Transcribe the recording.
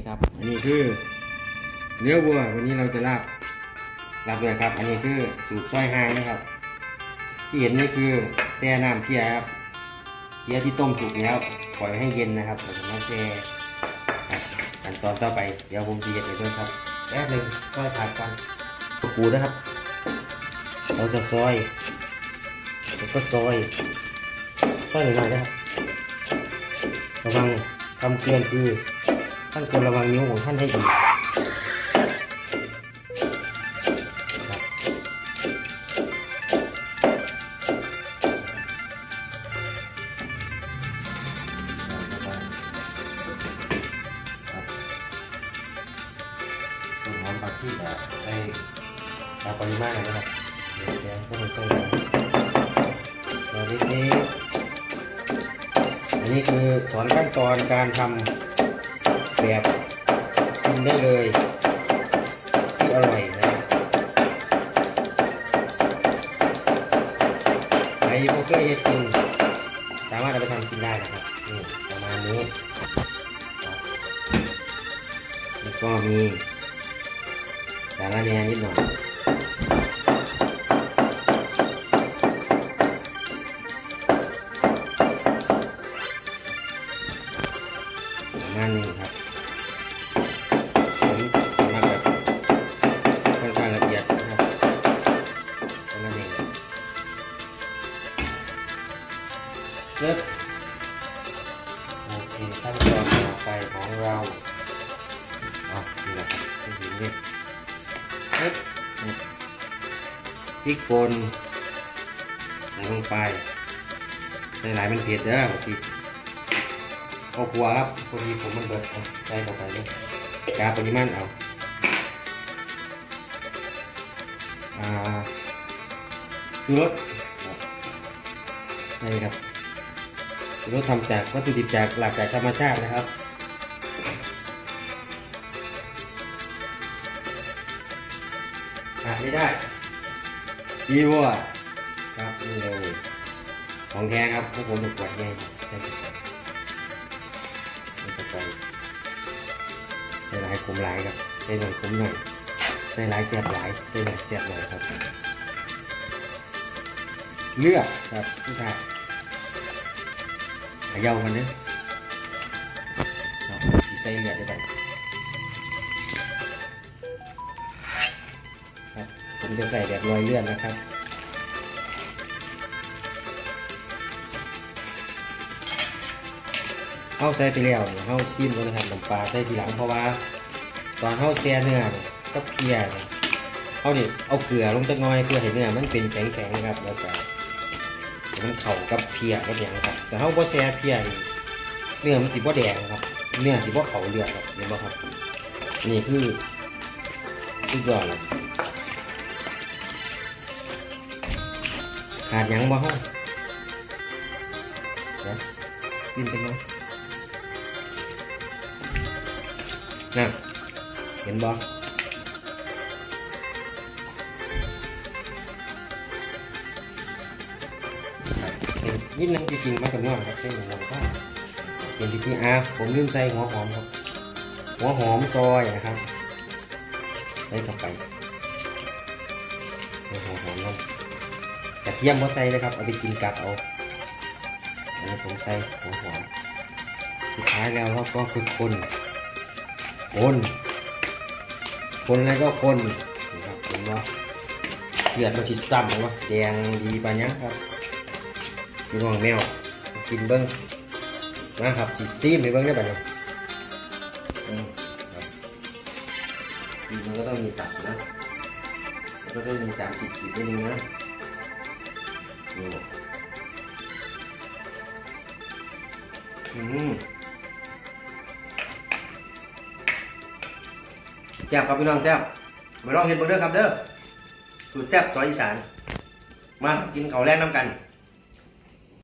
นี่ครับ อันนี้คือเนื้อวัววันนี้เราจะลาบลาบเลยครับ อันนี้คือสูตรซอยหางนะครับ ที่เห็นนี่คือแช่น้ำเพียครับเพียที่ต้มสุกแล้วปล่อยให้เย็นนะครับเราจะมาแช่ขั้นตอนต่อไปเดี๋ยวผมจะเย็นไปด้วยครับแป๊บหนึ่งซอยผักก่อนปูนะครับ เราจะซอยแล้วก็ซอยซอยหน่อยๆนะครับระวังคำเตือนคือ ท่านควรระวังนิ้วของท่านให้ดีครับครับส่วนหอมผักที่แบบไปตามปริมาณนะครับเดี๋ยวแกงก็ม่ค่อยได้เราเล็กๆอันนี้คือสอนขั้นตอนการทำ แบบกินได้เลยที่อร่อยนะครับใครโอเคยเฮ็ดกินสามารถเอาไปทำกินได้นะครับนี่ประมาณนี้แล้วก็มีสาระแหน่นิดหน่อยประมาณนี้ครับ เริ่มโอเคขั้นตอนต่อไปของเราเอานี่แหละครับที่หินนี่เอ๊ะพริกป่นใส่ลงไปใส่หลายมันเผ็ดเด้อพริกเอาหัวครับพอดีผมมันเบิดใส่เข้าไปเลยกาปริมาณเอาอ่าคือรสนี่ครับ รสทำจากวัตถุดิบจากหลักจากธรรมชาตินะครับขาดไม่ได้ดีวัวครับนี่เลยของแท้ครับพวกผมเป็นขวดใหญ่ครับใช่ครับมันจะไปใส่หลายขมหลายครับใส่หน่อยขมหน่อยใส่หลายเสียบหลายใส่หน่อยเสียบหน่อยครับ เลือกครับผู้ชาย ขย่ามันเด้อสิใส่เลือดได้ไปครับผมจะใส่แบบรอยเลือดนะครับเข้าใส่ไปแล้วเข้าซีมก็นะครับน้ำปลาใส่ทีหลังเพราะว่า ตอนเข้าแช่เนื้องก็เพียเนี่ยเขาเนี่ยเอาเกลือลงจักน้อยเพื่อให้เนื้อมันเป็นแข็งๆครับแล้วก็ มันเข้ากับเพียกับอย่างครับ แต่เขาพอแช่เพียนี่เนื้อมันสิบ่แดงครับ เนื้อสิบ่เข่าเลือดครับเห็นบ่ครับ นี่คือสุดยอดเลยขาดยังบ่ห้องเดี๋ยวกินเป็นไงนะเห็นบ นิดนึงจริงๆมันกับนวดครับเส้นหนึ่งก็เป็นจริงๆอะผมลืมใส่หัวหอมครับ หัวหอมซอยนะครับใส่เข้าไปหัวหอมลงกระเทียมก็ใส่เลยครับเอาไปกินกับเอาอันนี้ผมใส่หัวหอมสุดท้ายแล้วเราก็คือคนคนคนแล้วก็คนนะครับเห็นว่าเลือดมันสิซ้ำเห็นว่าแดงดีปานยังครับ พี่น้องแมว กินเบิ้งนะครับสิซีมไปเบิ้งได้ปะเนี่ยอืมครับดีมันก็ต้องมีตับนะมันก็ต้องมีสามสิบขีดนิดนึงนะนี่อืมแซ่บครับพี่น้องแซ่บมาลองเห็นเบอร์เด้อครับเด้อสูตรแซ่บซอยอีสาน มากินข้าวแรงน้ำกัน